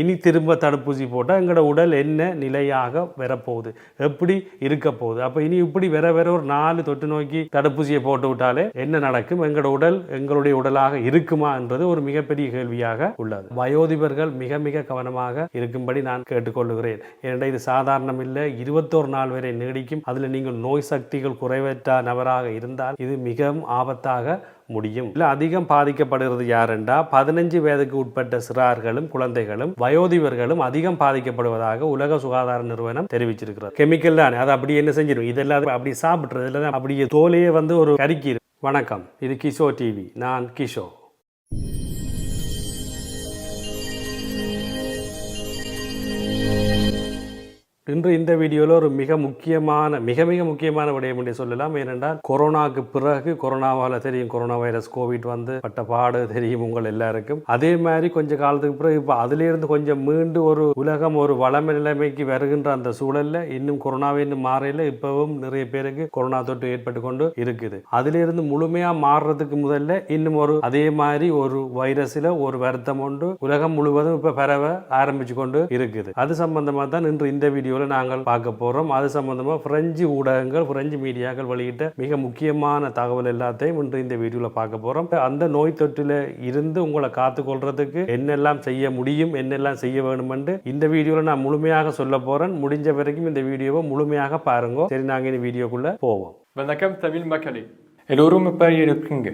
இனி திரும்ப தடுப்பூசி போட்டால் எங்களோட உடல் என்ன நிலையாக வரப்போகுது? எப்படி இருக்க போகுது அப்போ இனி இப்படி வர வர ஒரு நாலு தொற்று நோக்கி தடுப்பூசியை போட்டு விட்டாலே என்ன நடக்கும்? எங்களோட உடல் எங்களுடைய உடலாக இருக்குமா என்றது ஒரு மிகப்பெரிய கேள்வியாக உள்ளது. வயோதிபர்கள் மிக மிக கவனமாக இருக்கும்படி நான் கேட்டுக்கொள்கிறேன் ஏனென்றால் இது சாதாரணம் இல்லை இருபத்தோரு நாள் வரை நீடிக்கும். அதில் நீங்கள் நோய் சக்திகள் குறைவற்ற நபராக இருந்தால் இது மிகவும் ஆபத்தாக முடியும். இல்லை அதிகம் பாதிக்கப்படுகிறது யாருண்டா பதினஞ்சு வயதுக்கு உட்பட்ட சிறார்களும் குழந்தைகளும் வயோதிபர்களும் அதிகம் பாதிக்கப்படுவதாக உலக சுகாதார நிறுவனம் தெரிவிச்சிருக்கிறது. கெமிக்கல் தான் அது அப்படி என்ன செஞ்சிடும் இதெல்லாம் அப்படி சாப்பிட்றது இல்லை அப்படியே தோலையே வந்து ஒரு கருக்கி வணக்கம் இது கிஷோ டிவி. நான் கிஷோ இன்று இந்த வீடியோவில் ஒரு மிக முக்கியமான மிக மிக முக்கியமான விடயம் என்று சொல்லலாம். ஏனென்றால் கொரோனாக்கு பிறகு கொரோனாவால் தெரியும் கொரோனா வைரஸ் கோவிட் வந்து பட்ட பாடு தெரியும் உங்கள் எல்லாருக்கும். அதே மாதிரி கொஞ்ச காலத்துக்கு பிறகு இப்போ அதிலிருந்து கொஞ்சம் மீண்டு ஒரு உலகம் ஒரு வளம நிலைமைக்கு வருகின்ற அந்த சூழலில் இன்னும் கொரோனாவை இன்னும் மாறையில் இப்பவும் நிறைய பேருக்கு கொரோனா தொற்று ஏற்பட்டு கொண்டு இருக்குது. அதிலிருந்து முழுமையாக மாறுறதுக்கு முதல்ல இன்னும் ஒரு அதே மாதிரி ஒரு வைரஸில் ஒரு வருத்தம் உண்டு. உலகம் முழுவதும் இப்போ பரவ ஆரம்பிச்சு கொண்டு இருக்குது. அது சம்பந்தமாக தான் இன்று இந்த வீடியோவில் நாங்கள் பார்க்க போகிறோம் அது சம்பந்தமாக பிரெஞ்சு ஊடகங்கள் பிரெஞ்சு மீடியாக்கள் வெளியிட்ட மிக முக்கியமான தகவல் எல்லாத்தையும் இன்று இந்த வீடியோவில் பார்க்க போகிறோம் அந்த நோய் தொற்றில் இருந்து உங்களை காத்துக்கொள்றதுக்கு என்னெல்லாம் செய்ய முடியும் என்னெல்லாம் செய்ய வேணுமென்று இந்த வீடியோவில் நான் முழுமையாக சொல்ல போகிறேன் முடிஞ்ச வரைக்கும் இந்த வீடியோவை முழுமையாக பாருங்க. சரி நாங்கள் இந்த வீடியோக்குள்ளே போவோம். வணக்கம் தமிழ் மக்களே. எல்லோரும் இப்போ இருக்கீங்க.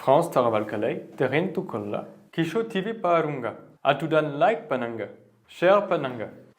ஃப்ரான்ஸ் தகவல்களை தெரிந்து கொள்ள கிஷோ டிவி பாருங்க. அத்துடன் லைக் பண்ணுங்க. ஷேர் பண்ணுங்க.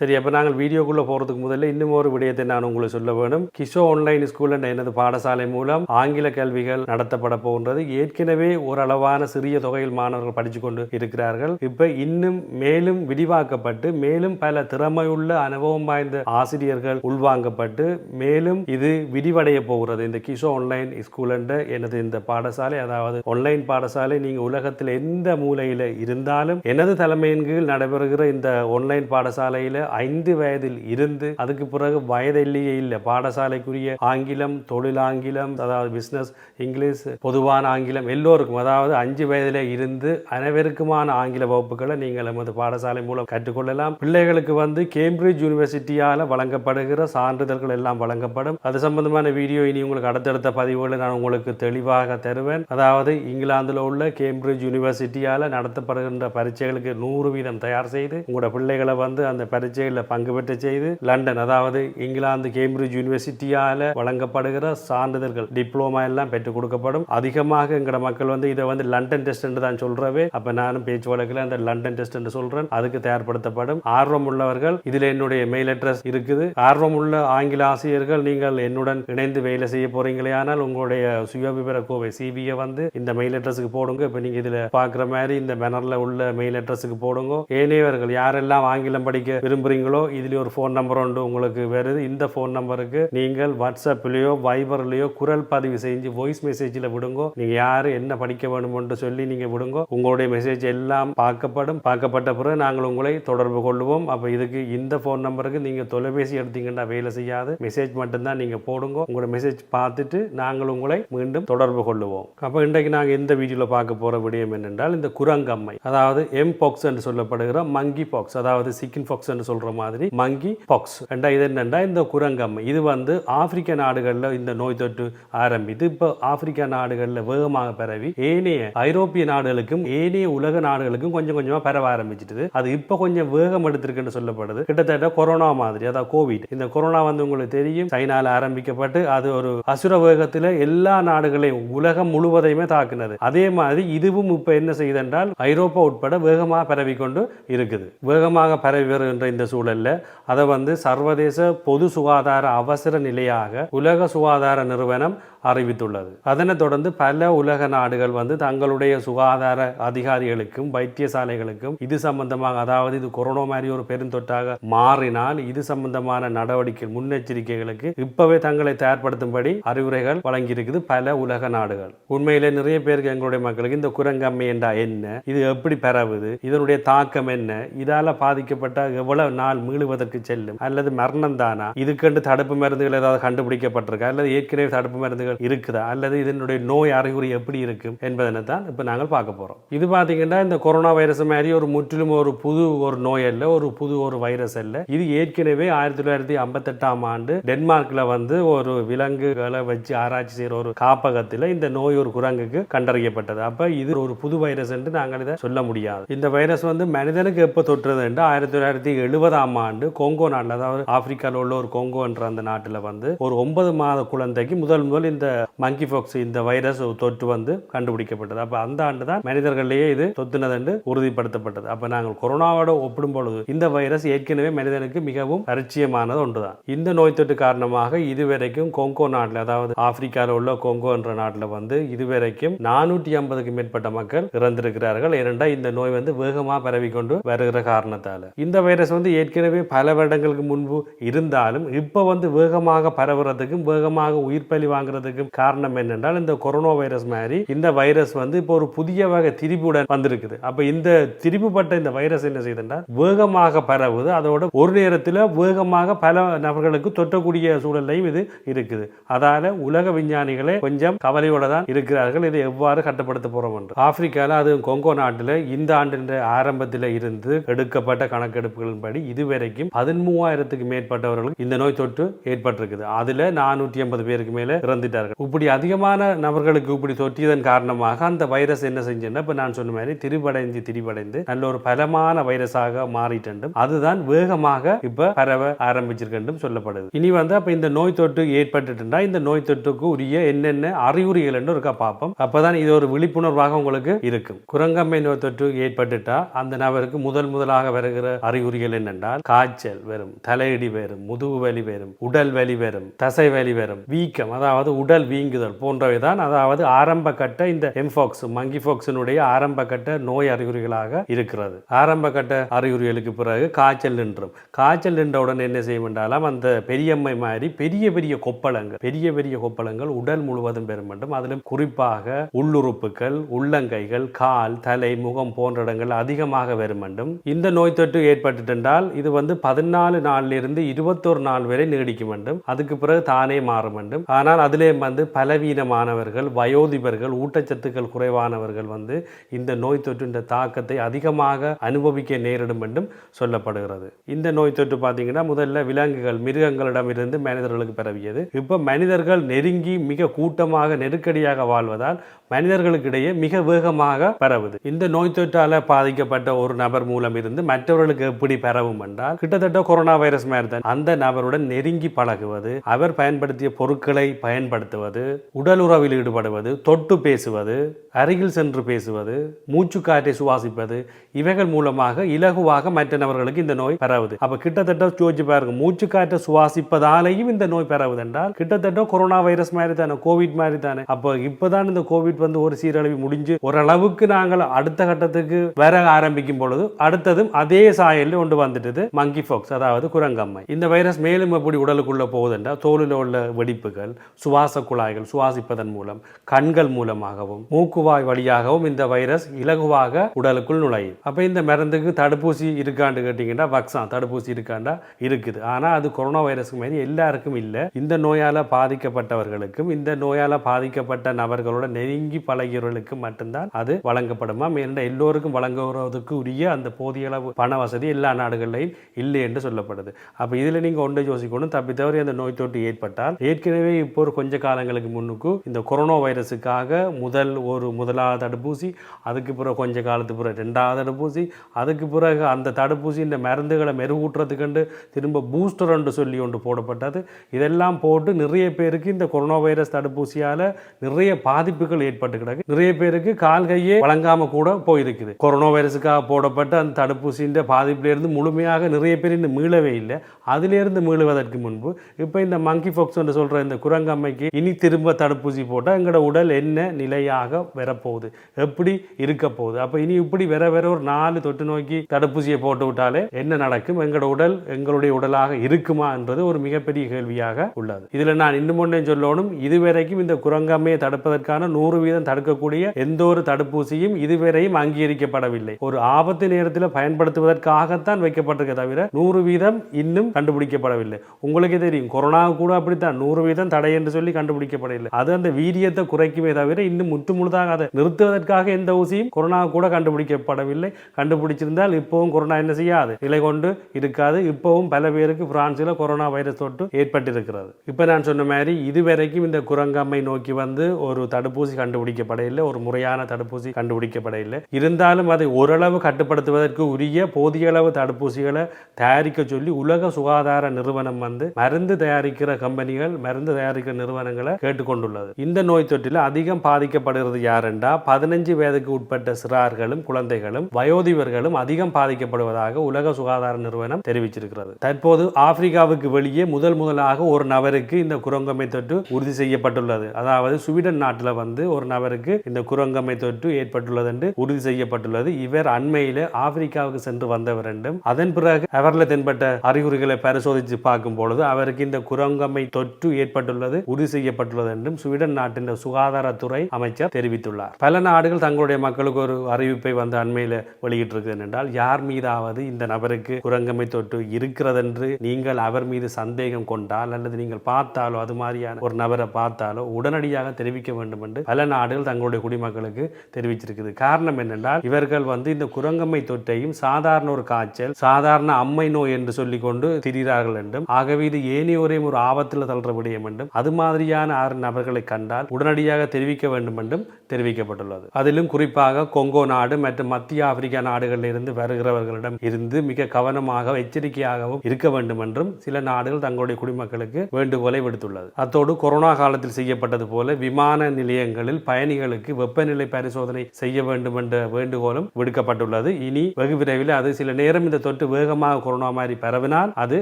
சரி அப்போ நாங்கள் வீடியோக்குள்ளே போகிறதுக்கு முதல்ல இன்னும் ஒரு விடயத்தை நான் உங்களுக்கு சொல்ல வேணும். கிஷோ ஆன்லைன் ஸ்கூல் என்ற எனது பாடசாலை மூலம் ஆங்கில கல்விகள் நடத்தப்பட போகின்றது. ஏற்கனவே ஓரளவான சிறிய தொகையில் மாணவர்கள் படித்து கொண்டு இருக்கிறார்கள். இப்போ இன்னும் மேலும் விரிவாக்கப்பட்டு மேலும் பல திறமையுள்ள அனுபவம் வாய்ந்த ஆசிரியர்கள் உள்வாங்கப்பட்டு மேலும் இது விரிவடைய போகிறது. இந்த கிஷோ ஆன்லைன் ஸ்கூல் என்ற எனது இந்த பாடசாலை அதாவது ஆன்லைன் பாடசாலை நீங்கள் உலகத்தில் எந்த மூலையில் இருந்தாலும் எனது தலைமையின் கீழ் நடைபெறுகிற இந்த ஆன்லைன் பாடசாலையில் ஐந்து வயதில் இருந்து அதுக்கு பிறகு வயதில்லையே இல்லை. பாடசாலைக்குரிய ஆங்கிலம் தொழில் ஆங்கிலம் அதாவது பிஸ்னஸ் இங்கிலீஷ் பொதுவான ஆங்கிலம் எல்லோருக்கும் அதாவது அஞ்சு வயதில் இருந்து அனைவருக்குமான ஆங்கில வகுப்புகளை நீங்கள் நமது பாடசாலை மூலம் கற்றுக்கொள்ளலாம். பிள்ளைகளுக்கு வந்து கேம்பிரிட்ஜ் யூனிவர்சிட்டியால் வழங்கப்படுகிற சான்றிதழ்கள் எல்லாம் வழங்கப்படும். அது சம்பந்தமான வீடியோ இனி உங்களுக்கு அடுத்தடுத்த பதிவுகளை நான் உங்களுக்கு தெளிவாக தருவேன். அதாவது இங்கிலாந்தில் உள்ள கேம்பிரிட்ஜ் யூனிவர்சிட்டியால் நடத்தப்படுகின்ற பரீட்சைகளுக்கு நூறு வீதம் தயார் செய்து உங்களோட பிள்ளைகளை வந்து அந்த பரீட்சைகளில் பங்கு பெற்ற செய்து லண்டன் அதாவது இங்கிலாந்து கேம்பிரிட்ஜ் யூனிவர்சிட்டியால் வழங்கப்படுகிற சான்றிதழ்கள் டிப்ளோமா எல்லாம் பெற்றுக் கொடுக்கப்படும். அதிகமாக எங்களோட மக்கள் வந்து இதை வந்து லண்டன் டெஸ்ட் என்று தான் சொல்றவே. அப்போ நானும் பேச்சு வழக்கில் அந்த லண்டன் டெஸ்ட் என்று சொல்றேன். அதுக்கு தயார்படுத்தப்படும். ஆர்வம் உள்ளவர்கள் இதில் என்னுடைய மெயில் அட்ரஸ் இருக்குது. ஆர்வம் உள்ள ஆங்கில ஆசிரியர்கள் நீங்கள் என்னுடன் இணைந்து வேலை செய்ய போறீங்களே ஆனால் உங்களுடைய சுயவிவர கோவை சிபியை வந்து இந்த மெயில் அட்ரஸுக்கு போடுங்க. இப்போ நீங்கள் இதில் பார்க்குற மாதிரி இந்த பேனரில் உள்ள மெயில் அட்ரஸுக்கு போடுங்க. ஏனையவர்கள் யாரெல்லாம் ஆங்கிலம் படிக்க விரும்புகிறீங்களோ இதில் ஒரு ஃபோன் நம்பர் உண்டு. உங்களுக்கு வேறு இந்த ஃபோன் நம்பருக்கு நீங்கள் வாட்ஸ்அப்லேயோ வைபர்லேயோ குரல் பதிவு செஞ்சு வாய்ஸ் மெசேஜில் விடுங்கோ. நீங்கள் யார் என்ன படிக்க வேணுமென்று சொல்லி நீங்கள் விடுங்கோ. உங்களுடைய மெசேஜ் எல்லாம் பார்க்கப்படும். பார்க்கப்பட்ட பிறகு நாங்கள் உங்களை தொடர்பு கொள்வோம் அப்போ இதுக்கு இந்த ஃபோன் நம்பருக்கு நீங்கள் தொலைபேசி எடுத்தீங்கன்னா வேலை செய்யாது. மெசேஜ் மட்டும்தான் நீங்கள் போடுங்க. உங்களோட மெசேஜ் பார்த்துட்டு நாங்கள் உங்களை மீண்டும் தொடர்பு கொள்ளுவோம். அப்போ இன்றைக்கு நாங்கள் இந்த வீடியோவில் பார்க்க போகிற விடயம் என்னென்றால் இந்த குரங்கம்மை. அதாவது எம் பாக்ஸ் என்று சொல்லப்படுகிற மங்கி பாக்ஸ் அதாவது சிக்கன் பாக்ஸ் என்று சொல்கிற மாதிரி மங்கி பாக்ஸ் ரெண்டா இது என்னென்னா இந்த குரங்கம் இது வந்து ஆப்பிரிக்க நாடுகளில் இந்த நோய் தொற்று ஆரம்பித்து இப்போ ஆப்பிரிக்கா நாடுகளில் வேகமாக பரவி ஏனைய ஐரோப்பிய நாடுகளுக்கும் ஏனைய உலக நாடுகளுக்கும் கொஞ்சம் கொஞ்சமாக பரவ ஆரம்பிச்சிட்டு அது இப்போ கொஞ்சம் வேகம் எடுத்திருக்குன்னு சொல்லப்படுது. கிட்டத்தட்ட கொரோனா மாதிரி அதாவது கோவிட் இந்த கொரோனா வந்து உங்களுக்கு தெரியும் சைனால ஆரம்பிக்கப்பட்டு அது ஒரு அசுர வேகத்தில் எல்லா நாடுகளையும் உலகம் முழுவதையுமே தாக்குனது. அதே மாதிரி இதுவும் இப்போ என்ன செய்தென்றால் ஐரோப்பா உட்பட வேகமாக பரவி கொண்டு இருக்குது. வேகமாக பரவி வருகின்ற இந்த சூழல்ல அதை வந்து சர்வதேச பொது சுகாதார அவசர நிலையாக உலக சுகாதார நிறுவனம் அறிவித்துள்ளது. அதனைத் தொடர்ந்து பல உலக நாடுகள் வந்து தங்களுடைய சுகாதார அதிகாரிகளுக்கும் வைத்தியசாலைகளுக்கும் இது சம்பந்தமாக அதாவது இது கொரோனா மாதிரி ஒரு பெருந்தொட்டாக மாறினால் இது சம்பந்தமான நடவடிக்கை முன்னெச்சரிக்கைகளுக்கு இப்பவே தங்களை தயார்படுத்தும்படி அறிவுரைகள் வழங்கியிருக்குது பல உலக நாடுகள். உண்மையிலே நிறைய பேருக்கு எங்களுடைய மக்களுக்கு இந்த குரங்கம்மை என்றா என்ன? இது எப்படி பரவுது? இதனுடைய தாக்கம் என்ன? இதால பாதிக்கப்பட்ட எவ்வளவு நாள் மீளுவதற்கு செல்லும்? அல்லது மரணம் தானா? இதுக்கென்று தடுப்பு மருந்துகள் ஏதாவது கண்டுபிடிக்கப்பட்டிருக்கா? அல்லது ஏற்கனவே தடுப்பு மருந்துகள் அறிகுறிகள் இருக்குதா? அல்லது இதனுடைய நோய் அறிகுறி எப்படி இருக்கும் என்பதனை தான் இப்போ நாங்கள் பார்க்க போகிறோம் இது பார்த்தீங்கன்னா இந்த கொரோனா வைரஸ் மாதிரி ஒரு முற்றிலும் ஒரு புது ஒரு நோய் அல்ல ஒரு புது ஒரு வைரஸ் அல்ல. இது ஏற்கனவே ஆயிரத்தி தொள்ளாயிரத்தி ஐம்பத்தெட்டாம் ஆண்டு டென்மார்க்கில் வந்து ஒரு விலங்குகளை வச்சு ஆராய்ச்சி செய்கிற ஒரு காப்பகத்தில் இந்த நோய் ஒரு குரங்குக்கு கண்டறியப்பட்டது. அப்போ இது ஒரு புது வைரஸ் என்று நாங்கள் இதை சொல்ல முடியாது. இந்த வைரஸ் வந்து மனிதனுக்கு எப்போ தொற்றுது என்று ஆயிரத்தி தொள்ளாயிரத்தி எழுபதாம் ஆண்டு கொங்கோ நாட்டில் அதாவது ஆப்பிரிக்காவில் உள்ள ஒரு கொங்கோ என்ற அந்த நாட்டில் வந்து ஒரு ஒன்பது மாத குழந்தைக்கு முதல் முதல் இந்த இந்த மங்கி ஃபாக்ஸ் இந்த வைரஸ் தொற்று வந்து கண்டுபிடிக்கப்பட்டது. அப்போ அந்த ஆண்டு தான் மனிதர்களையே இது தொத்துனது என்று உறுதிப்படுத்தப்பட்டது. அப்போ நாங்கள் கொரோனாவோட ஒப்பிடும் பொழுது இந்த வைரஸ் ஏற்கனவே மனிதனுக்கு மிகவும் பரிச்சயமானது ஒன்றுதான். இந்த நோய் தொற்று காரணமாக இதுவரைக்கும் கொங்கோ நாட்டில் அதாவது ஆப்பிரிக்காவில் உள்ள கொங்கோ என்ற நாட்டில் வந்து இதுவரைக்கும் நானூற்றி ஐம்பதுக்கு மேற்பட்ட மக்கள் இறந்திருக்கிறார்கள். ஏனென்றா இந்த நோய் வந்து வேகமாக பரவிக்கொண்டு வருகிற காரணத்தால். இந்த வைரஸ் வந்து ஏற்கனவே பல வருடங்களுக்கு முன்பு இருந்தாலும் இப்போ வந்து வேகமாக பரவுறதுக்கும் வேகமாக உயிர் பலி வந்ததுக்கு காரணம் என்னென்றால் இந்த கொரோனா வைரஸ் மாதிரி இந்த வைரஸ் வந்து இப்போ ஒரு புதிய வகை திரிபுடன் வந்திருக்குது. அப்போ இந்த திரிபுப்பட்ட இந்த வைரஸ் என்ன செய்யுதுன்றால் வேகமாக பரவுது. அதோட ஒரு நேரத்தில் வேகமாக பல நபர்களுக்கு தொட்டக்கூடிய சூழலையும் இது இருக்குது. அதால உலக விஞ்ஞானிகளே கொஞ்சம் கவலையோட தான் இருக்கிறார்கள். இதை எவ்வாறு கட்டுப்படுத்த போறோம் என்று. ஆப்பிரிக்காவில் அது கொங்கோ நாட்டில் இந்த ஆண்டின் ஆரம்பத்தில் இருந்து எடுக்கப்பட்ட கணக்கெடுப்புகளின்படி இதுவரைக்கும் பதிமூவாயிரத்துக்கு மேற்பட்டவர்களுக்கு இந்த நோய் தொற்று ஏற்பட்டிருக்குது. அதில் நானூற்றி ஐம்பது பேருக்கு மேலே இறந்துட்டார் இறந்துட்டார்கள் இப்படி அதிகமான நபர்களுக்கு இப்படி தொற்றியதன் காரணமாக அந்த வைரஸ் என்ன செஞ்சுன்னா இப்ப நான் சொன்ன மாதிரி திரிபடைந்து திரிபடைந்து நல்ல ஒரு பலமான வைரஸாக மாறிட்டண்டும் அதுதான் வேகமாக இப்ப பரவ ஆரம்பிச்சிருக்கண்டும் சொல்லப்படுது. இனி வந்து அப்ப இந்த நோய் தொற்று ஏற்பட்டுட்டுண்டா இந்த நோய் தொற்றுக்கு உரிய என்னென்ன அறிகுறிகள் என்று இருக்கா பார்ப்போம். அப்பதான் இது ஒரு விழிப்புணர்வாக உங்களுக்கு இருக்கும். குரங்கம்மை நோய் தொற்று ஏற்பட்டுட்டா அந்த நபருக்கு முதல் முதலாக வருகிற அறிகுறிகள் என்னென்றால் காய்ச்சல் வரும் தலையிடி வரும் முதுகு வலி வரும் உடல் வலி வரும் தசை வலி வரும் வீக்கம் அதாவது உடல் வீங்குதல் போன்றவை தான் அதாவது ஆரம்ப கட்ட இந்த எம்ஃபாக்ஸ் மங்கி ஃபாக்ஸினுடைய ஆரம்ப கட்ட நோய் அறிகுறிகளாக இருக்கிறது. ஆரம்ப கட்ட அறிகுறிகளுக்கு பிறகு காய்ச்சல் நின்றும். காய்ச்சல் நின்றவுடன் என்ன செய்யும் என்றாலும் அந்த பெரியம்மை மாதிரி பெரிய பெரிய கொப்பளங்கள் பெரிய பெரிய கொப்பளங்கள் உடல் முழுவதும் பெறும் வேண்டும் அதிலும் குறிப்பாக உள்ளுறுப்புகள் உள்ளங்கைகள் கால் தலை முகம் போன்ற இடங்கள் அதிகமாக வெறும் வேண்டும் இந்த நோய் தொற்று ஏற்பட்டுட்டென்றால் இது வந்து பதினாலு நாளிலிருந்து இருபத்தொரு நாள் வரை நீடிக்க வேண்டும் அதுக்கு பிறகு தானே மாற வேண்டும் ஆனால் அதிலே வந்து பலவீனமானவர்கள் வயோதிபர்கள் ஊட்டச்சத்துக்கள் குறைவானவர்கள் வந்து இந்த நோய் தொற்றின் தாக்கத்தை அதிகமாக அனுபவிக்க நேரிடும் என்றும் சொல்லப்படுகிறது. இந்த நோய் தொற்று பார்த்தீங்கன்னா முதல்ல விலங்குகள் மிருகங்களிடமிருந்து மனிதர்களுக்கு பரவியது. இப்போ மனிதர்கள் நெருங்கி மிக கூட்டமாக நெருக்கடியாக வாழ்வதால் மனிதர்களுக்கிடையே மிக வேகமாக பரவுது. இந்த நோய் தொற்றால பாதிக்கப்பட்ட ஒரு நபர் மூலம் இருந்து மற்றவர்களுக்கு எப்படி பரவும் என்றால் கிட்டத்தட்ட கொரோனா வைரஸ் மாதிரி தான் அந்த நபருடன் நெருங்கி பழகுவது அவர் பயன்படுத்திய பொருட்களை பயன்படுத்துவது உடல் உறவில் ஈடுபடுவது தொட்டு பேசுவது அருகில் சென்று பேசுவது மூச்சு காற்றை சுவாசிப்பது இவைகள் மூலமாக இலகுவாக மற்ற நபர்களுக்கு இந்த நோய் பரவுது. அப்ப கிட்டத்தட்ட யோசிச்சு பாருங்க மூச்சு காற்றை சுவாசிப்பதாலேயும் இந்த நோய் பரவுது என்றால் கிட்டத்தட்ட கொரோனா வைரஸ் மாதிரி தானே கோவிட் மாதிரி தானே அப்போ இப்பதான் இந்த கோவிட் வந்து ஒரு சீரழிவு முடிஞ்சு ஓரளவுக்கு நாங்கள் அடுத்த கட்டத்துக்கு வர ஆரம்பிக்கும் பொழுது அடுத்ததும் அதே சாயலில் கொண்டு வந்துட்டது மங்கி ஃபாக்ஸ் அதாவது குரங்கம்மை. இந்த வைரஸ் மேலும் எப்படி உடலுக்குள்ளே போகுதுன்றா தோலில் உள்ள வெடிப்புகள் சுவாச குழாய்கள் சுவாசிப்பதன் மூலம் கண்கள் மூலமாகவும் மூக்குவாய் வழியாகவும் இந்த வைரஸ் இலகுவாக உடலுக்குள் நுழையும். அப்போ இந்த மருந்துக்கு தடுப்பூசி இருக்கான்னு கேட்டிங்கன்னா வக்ஸான் தடுப்பூசி இருக்காண்டா? இருக்குது. ஆனால் அது கொரோனா வைரஸ்க்கு மாதிரி எல்லாருக்கும் இல்லை. இந்த நோயால் பாதிக்கப்பட்டவர்களுக்கும் இந்த நோயால் பாதிக்கப்பட்ட நபர்களோட நெருங்கி பழகியவர்களுக்கு மட்டும்தான் அது வழங்கப்படுமா? மேலும் எல்லோருக்கும் வழங்குவதற்கு உரிய அந்த போதிய அளவு பண வசதி எல்லா நாடுகளிலையும் இல்லை என்று சொல்லப்படுது. அப்போ இதில் நீங்கள் ஒன்றை யோசிக்கணும். தப்பி தவறி அந்த நோய் தொற்று ஏற்பட்டால் ஏற்கனவே இப்போ ஒரு கொஞ்ச காலங்களுக்கு முன்னுக்கு இந்த கொரோனா வைரஸுக்காக முதல் ஒரு முதலாவது தடுப்பூசி அதுக்கு பிறகு கொஞ்ச காலத்துக்கு பிறகு ரெண்டாவது தடுப்பூசி அதுக்கு பிறகு அந்த தடுப்பூசி இந்த மருந்துகளை மெருகூட்டுறதுக்கண்டு திரும்ப பூஸ்டர் என்று சொல்லி ஒன்று போடப்பட்டது. இதெல்லாம் போட்டு நிறைய பேருக்கு இந்த கொரோனா வைரஸ் தடுப்பூசியால் நிறைய பாதிப்புகள் ஏற்பட்டு கிடக்கு நிறைய பேருக்கு கால் கையே வழங்காம கூட போயிருக்குது. கொரோனா வைரஸுக்காக போடப்பட்ட அந்த தடுப்பூசியின் பாதிப்பிலிருந்து முழுமையாக நிறைய பேர் இன்னும் மீளவே இல்லை. அதிலிருந்து மீளுவதற்கு முன்பு இப்போ இந்த மங்கி ஃபாக்ஸ் என்று சொல்கிற இந்த குரங்கம்மைக்கு இனி திரும்ப தடுப்பூசி போட்டால் எங்களோட உடல் என்ன நிலையாக வரப்போகுது? எப்படி இருக்க போகுது? அப்போ இனி இப்படி வெற வெற ஒரு நாலு தொற்று நோக்கி தடுப்பூசியை போட்டு விட்டாலே என்ன நடக்கும்? எங்களோட உடல் எங்களுடைய உடலாக இருக்குமா என்றது ஒரு மிகப்பெரிய கேள்வியாக உள்ளது. இதில் நான் இன்னும் ஒன்றே சொல்லணும். இதுவரைக்கும் இந்த குரங்கம்மையை தடுப்பதற்கான நூறு வீதம் தடுக்கக்கூடிய எந்த ஒரு தடுப்பூசியும் இதுவரையும் அங்கீகரிக்கப்படவில்லை. ஒரு ஆபத்து நேரத்தில் பயன்படுத்துவதற்காகத்தான் வைக்கப்பட்டிருக்க தவிர நூறு வீதம் இன்னும் கண்டுபிடிக்கப்படவில்லை. உங்களுக்கே தெரியும் கொரோனா கூட அப்படித்தான். நூறு வீதம் தடை என்று சொல்லி கண்டுபிடிக்கப்படவில்லை. அது அந்த வீரியத்தை குறைக்குமே தவிர இன்னும் முற்று முழுதாக அதை நிறுத்துவதற்காக எந்த ஊசியும் கொரோனா கூட கண்டுபிடிக்கப்படவில்லை. கண்டுபிடிச்சிருந்தால் இப்போவும் கொரோனா என்ன செய்யாது? நிலை கொண்டு இருக்காது. இப்போவும் பல பேருக்கு பிரான்சில் கொரோனா வைரஸ் தொற்று ஏற்பட்டிருக்கிறது. இப்போ நான் சொன்ன மாதிரி இதுவரைக்கும் இந்த குரங்கம்மை நோக்கி வந்து ஒரு தடுப்பூசி கண்டு கண்டுபிடிக்கப்படவில்லை ஒரு முறையான தடுப்பூசி கண்டுபிடிக்கப்படவில்லை. இருந்தாலும் அதை ஓரளவு கட்டுப்படுத்துவதற்கு உரிய போதிய அளவு தடுப்பூசிகளை தயாரிக்க சொல்லி உலக சுகாதார நிறுவனம் வந்து மருந்து தயாரிக்கிற கம்பெனிகள் மருந்து தயாரிக்கிற நிறுவனங்களை கேட்டுக்கொண்டுள்ளது. இந்த நோய் தொற்றில் அதிகம் பாதிக்கப்படுகிறது யாரென்றா பதினஞ்சு வயதுக்கு உட்பட்ட சிறார்களும் குழந்தைகளும் வயோதிபர்களும் அதிகம் பாதிக்கப்படுவதாக உலக சுகாதார நிறுவனம் தெரிவிச்சிருக்கிறது தற்போது ஆப்பிரிக்காவுக்கு வெளியே முதல் முதலாக ஒரு நபருக்கு இந்த குரங்கமை தொற்று உறுதி செய்யப்பட்டுள்ளது. அதாவது சுவீடன் நாட்டில் வந்து ஒரு ஒரு நபருக்கு இந்த குரங்கம்மை தொற்று ஏற்பட்டுள்ளது என்று உறுதி செய்யப்பட்டுள்ளது. இவர் அண்மையில் ஆப்பிரிக்காவுக்கு சென்று வந்தவர் என்றும் அதன் பிறகு அவரில் தென்பட்ட அறிகுறிகளை பரிசோதித்து பார்க்கும் பொழுது அவருக்கு இந்த குரங்கம்மை தொற்று ஏற்பட்டுள்ளது உறுதி செய்யப்பட்டுள்ளது என்றும் ஸ்வீடன் நாட்டின் சுகாதாரத்துறை அமைச்சர் தெரிவித்துள்ளார். பல நாடுகள் தங்களுடைய மக்களுக்கு ஒரு அறிவிப்பை வந்து அண்மையில் வெளியிட்டிருக்கிறது என்றால் யார் மீதாவது இந்த நபருக்கு குரங்கம்மை தொற்று இருக்கிறதென்று நீங்கள் அவர் மீது சந்தேகம் கொண்டால் அல்லது நீங்கள் பார்த்தாலோ அது மாதிரியான ஒரு நபரை பார்த்தாலோ உடனடியாக தெரிவிக்க வேண்டும் என்று பல நாடுகள் தங்களுடைய குடிமக்களுக்கு தெரிவிச்சிருக்குது. காரணம் என்னென்றால் இவர்கள் வந்து இந்த குரங்கம்மை தொற்றையும் சாதாரண ஒரு காய்ச்சல் சாதாரண அம்மை நோய் என்று சொல்லிக்கொண்டு திரிகிறார்கள் என்றும் ஆகவே இது ஏனையோரையும் ஒரு ஆபத்தில் தள்ளுற விடயம் என்றும் அது மாதிரியான ஆறு நபர்களை கண்டால் உடனடியாக தெரிவிக்க வேண்டும் என்றும் தெரிவிக்கப்பட்டுள்ளது. அதிலும் குறிப்பாக கொங்கோ நாடு மற்றும் மத்திய ஆப்பிரிக்கா நாடுகளில் இருந்து வருகிறவர்களிடம் இருந்து மிக கவனமாக எச்சரிக்கையாகவும் இருக்க வேண்டும் என்றும் சில நாடுகள் தங்களுடைய குடிமக்களுக்கு வேண்டுகோளை விடுத்துள்ளது. அத்தோடு கொரோனா காலத்தில் செய்யப்பட்டது போல விமான நிலையங்களில் பயணிகளுக்கு வெப்பநிலை பரிசோதனை செய்ய வேண்டும் என்ற வேண்டுகோளும் விடுக்கப்பட்டுள்ளது. இனி வெகு விரைவில் அது சில நேரம் இந்த தொற்று வேகமாக கொரோனா மாதிரி பரவினால் அது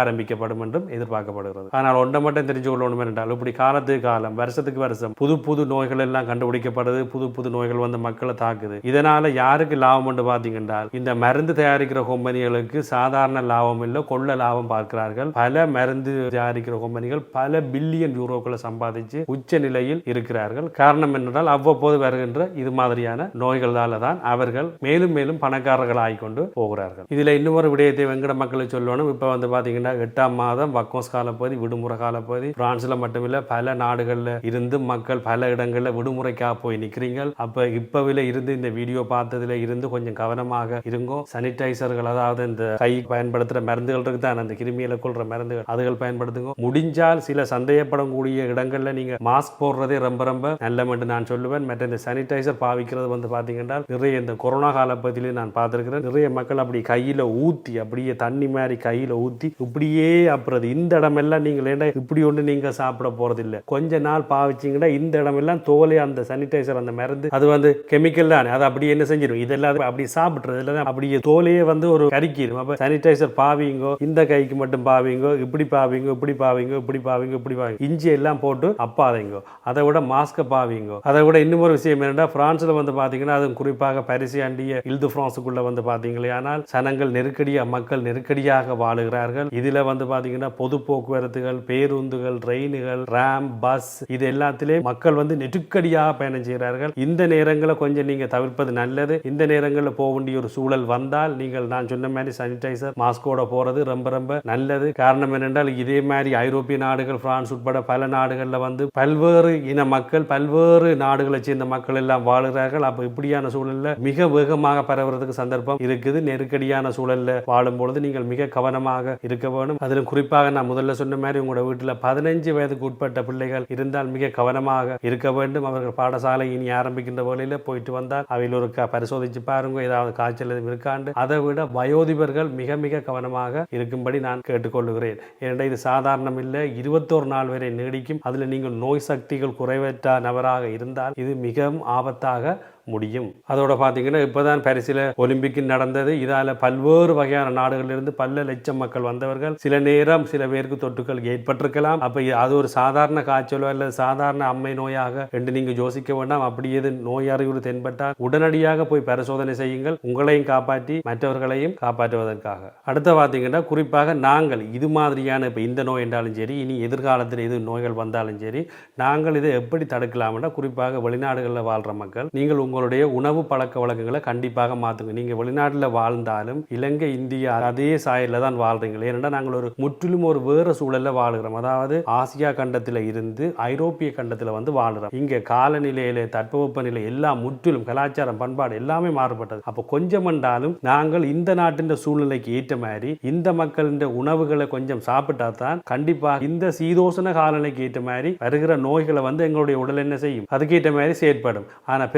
ஆரம்பிக்கப்படும் என்றும் எதிர்பார்க்கப்படுகிறது. ஆனால் ஒன்றை மட்டும் தெரிஞ்சு கொள்ளணும் என்றால் இப்படி காலத்துக்கு காலம் வருஷத்துக்கு வருஷம் புது புது நோய்கள் எல்லாம் கண்டுபிடிக்கப்படுது. புது புது நோய்கள் வந்து மக்களை தாக்குது. இதனால யாருக்கு லாபம் என்று பார்த்தீங்கன்னா இந்த மருந்து தயாரிக்கிற கம்பெனிகளுக்கு சாதாரண லாபம் இல்லை கொள்ள லாபம் பார்க்கிறார்கள். பல மருந்து தயாரிக்கிற கம்பெனிகள் பல பில்லியன் யூரோக்களை சம்பாதிச்சு உச்ச நிலையில் இருக்கிறார்கள். காரணம் என்னென்றால் அவ்வப்போது வருகின்ற இது மாதிரியான நோய்களால தான் அவர்கள் மேலும் மேலும் பணக்காரர்கள் ஆகிக்கொண்டு போகிறார்கள். இதுல இன்னொரு விடயத்தை வெங்கட மக்களை சொல்லணும். இப்ப வந்து பாத்தீங்கன்னா எட்டாம் மாதம் வக்கோஸ் காலப்பகுதி விடுமுறை காலப்பகுதி. பிரான்ஸ்ல மட்டுமில்ல பல நாடுகள்ல இருந்து மக்கள் பல இடங்கள்ல விடுமுறைக்காக போய் நிக்கிறீங்க அப்ப இப்பவில இருந்து இந்த வீடியோ பார்த்ததுல இருந்து கொஞ்சம் கவனமாக இருங்கோ. சானிடைசர்கள் அதாவது இந்த கை பயன்படுத்துற மருந்துகள் இருக்கு தான் அந்த கிருமிகளை கொள்ற மருந்துகள் அதுகள் பயன்படுத்துங்க. முடிஞ்சால் சில சந்தேகப்படக்கூடிய இடங்கள்ல நீங்க மாஸ்க் போடுறதே ரொம்ப ரொம்ப நல்லம் நான் நான் சொல்லுவேன் மற்ற இந்த சானிடைசர் பாவிக்கிறது வந்து பாத்தீங்கன்னா நிறைய இந்த கொரோனா காலப்பகுதியிலே நான் பார்த்திருக்கிறேன். நிறைய மக்கள் அப்படி கையில் ஊற்றி அப்படியே தண்ணி மாதிரி கையில் ஊத்தி இப்படியே அப்புறம் இந்த இடமெல்லாம் நீங்கள் ஏன்னா இப்படி ஒன்று நீங்க சாப்பிட போறதில்லை? கொஞ்ச நாள் பாவிச்சிங்கன்னா இந்த இடமெல்லாம் தோலே அந்த சானிடைசர் அந்த மருந்து அது வந்து கெமிக்கல் தானே. அது அப்படியே என்ன செஞ்சிடும் இதெல்லாம் அப்படி சாப்பிட்றது இல்லை அப்படியே தோலையே வந்து ஒரு கறிக்கிடும் அப்போ சானிடைசர் பாவிங்கோ இந்த கைக்கு மட்டும் பாவிங்கோ இப்படி பாவிங்கோ இப்படி பாவிங்கோ இப்படி பாவிங்கோ இப்படி பாவிங்க இஞ்சி எல்லாம் போட்டு அப்பாதைங்கோ. அதை விட மாஸ்கை பாவிங்கோ. அதை அதை விட இன்னும் ஒரு விஷயம் என்னென்னா பிரான்ஸில் வந்து பார்த்தீங்கன்னா அது குறிப்பாக பரிசு அண்டிய இல்து பிரான்ஸுக்குள்ள வந்து பார்த்தீங்களே ஆனால் சனங்கள் நெருக்கடியாக மக்கள் நெருக்கடியாக வாழுகிறார்கள். இதில் வந்து பார்த்தீங்கன்னா பொது போக்குவரத்துகள் பேருந்துகள் ட்ரெயினுகள் ரேம் பஸ் இது எல்லாத்திலே மக்கள் வந்து நெருக்கடியாக பயணம் செய்கிறார்கள் இந்த நேரங்களை கொஞ்சம் நீங்கள் தவிர்ப்பது நல்லது. இந்த நேரங்களில் போக வேண்டிய ஒரு சூழல் வந்தால் நீங்கள் நான் சொன்ன மாதிரி சானிடைசர் மாஸ்கோட போகிறது ரொம்ப ரொம்ப நல்லது. காரணம் என்னென்றால் இதே மாதிரி ஐரோப்பிய நாடுகள் பிரான்ஸ் உட்பட பல நாடுகளில் வந்து பல்வேறு இன மக்கள் பல்வேறு நாடுகளை சேர்ந்த மக்கள் எல்லாம் வாழுகிறார்கள். அப்போ இப்படியான சூழல்ல மிக வேகமாக பரவுறதுக்கு சந்தர்ப்பம் இருக்குது. நெருக்கடியான சூழல்ல வாழும் பொழுது நீங்கள் மிக கவனமாக இருக்க வேணும் அதிலும் குறிப்பாக நான் முதல்ல சொன்ன மாதிரி உங்களோட வீட்டில் பதினஞ்சு வயதுக்கு உட்பட்ட பிள்ளைகள் இருந்தால் மிக கவனமாக இருக்க வேண்டும். அவர்கள் பாடசாலை இனி ஆரம்பிக்கின்ற வேலையில் போயிட்டு வந்தால் அவையில் ஒரு பரிசோதிச்சு பாருங்க. ஏதாவது காய்ச்சல் எதுவும் இருக்காண்டு. அதை விட வயோதிபர்கள் மிக மிக கவனமாக இருக்கும்படி நான் கேட்டுக்கொள்கிறேன் ஏனென்றால் இது சாதாரணம் இல்லை இருபத்தோரு நாள் வரை நீடிக்கும். அதில் நீங்கள் நோய் சக்திகள் குறைவற்ற நபராக இருந்தால் இருந்தால் இது மிகவும் ஆபத்தாக முடியும். அதோட பார்த்தீங்கன்னா இப்போதான் பரிசில ஒலிம்பிக் நடந்தது. இதால பல்வேறு வகையான நாடுகளிலிருந்து பல லட்சம் மக்கள் வந்தவர்கள் சில நேரம் சில பேருக்கு தொற்றுக்கள் ஏற்பட்டிருக்கலாம். அப்ப அது ஒரு சாதாரண காய்ச்சலோ அல்லது சாதாரண அம்மை நோயாக என்று நீங்க யோசிக்க வேண்டாம். அப்படி எது நோய் அறிகுறி தென்பட்டால் உடனடியாக போய் பரிசோதனை செய்யுங்கள். உங்களையும் காப்பாற்றி மற்றவர்களையும் காப்பாற்றுவதற்காக. அடுத்து பார்த்தீங்கன்னா குறிப்பாக நாங்கள் இது மாதிரியான இப்போ இந்த நோய் என்றாலும் சரி இனி எதிர்காலத்தில் எது நோய்கள் வந்தாலும் சரி நாங்கள் இதை எப்படி தடுக்கலாம்னா குறிப்பாக வெளிநாடுகளில் வாழ்கிற மக்கள் நீங்கள் உங்கள் உங்களுடைய உணவு பழக்க வழக்கங்களை கண்டிப்பாக மாற்றுங்க நீங்கள் வெளிநாட்டில் வாழ்ந்தாலும் இலங்கை இந்தியா அதே சாயலில் தான் வாழ்றீங்க ஏன்னா நாங்கள் ஒரு முற்றிலும் ஒரு வேறு சூழலில் வாழுகிறோம். அதாவது ஆசியா கண்டத்தில் இருந்து ஐரோப்பிய கண்டத்தில் வந்து வாழுகிறோம் இங்கே காலநிலையில தட்பவெப்பநிலை எல்லாம் முற்றிலும் கலாச்சாரம் பண்பாடு எல்லாமே மாறுபட்டது. அப்போ கொஞ்சம் என்றாலும் நாங்கள் இந்த நாட்டின் சூழ்நிலைக்கு ஏற்ற மாதிரி இந்த மக்களின் உணவுகளை கொஞ்சம் சாப்பிட்டா தான் கண்டிப்பாக இந்த சீதோசன காலநிலைக்கு ஏற்ற மாதிரி வருகிற நோய்களை வந்து எங்களுடைய உடல் என்ன செய்யும்? அதுக்கேற்ற மாதிரி செயற்படும். ஆனால்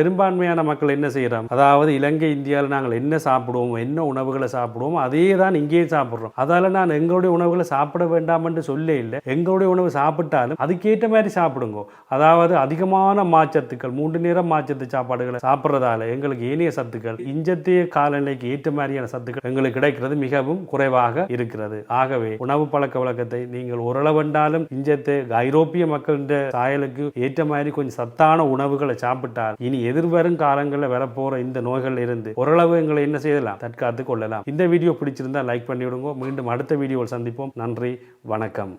பெரும்பான்மையான மக்கள் என்ன செய்கிறோம் அதாவது இலங்கை இந்தியாவில் நாங்கள் என்ன சாப்பிடுவோம் என்ன உணவுகளை சாப்பிடுவோம் அதே தான் இங்கேயும் சாப்பிட்றோம். அதால நான் எங்களுடைய உணவுகளை சாப்பிட வேண்டாம் என்று சொல்ல இல்லை. எங்களுடைய உணவு சாப்பிட்டாலும் அதுக்கேற்ற மாதிரி சாப்பிடுங்க. அதாவது அதிகமான மாச்சத்துக்கள் மூன்று நேரம் மாச்சத்து சாப்பாடுகளை சாப்பிட்றதால எங்களுக்கு ஏனைய சத்துக்கள் இஞ்சத்திய காலநிலைக்கு ஏற்ற மாதிரியான சத்துக்கள் எங்களுக்கு கிடைக்கிறது மிகவும் குறைவாக இருக்கிறது. ஆகவே உணவு பழக்க வழக்கத்தை நீங்கள் ஓரளவென்றாலும் இஞ்சத்தை ஐரோப்பிய மக்களின் சாயலுக்கு ஏற்ற மாதிரி கொஞ்சம் சத்தான உணவுகளை சாப்பிட்டால் இனி எதிர்வரும் காலங்களில் வரப்போகிற இந்த நோய்கள் இருந்து ஓரளவு எங்களை என்ன செய்யலாம் தற்காத்து கொள்ளலாம். இந்த வீடியோ பிடிச்சிருந்தா லைக் பண்ணி விடுங்க மீண்டும் அடுத்த வீடியோவில் சந்திப்போம். நன்றி வணக்கம்.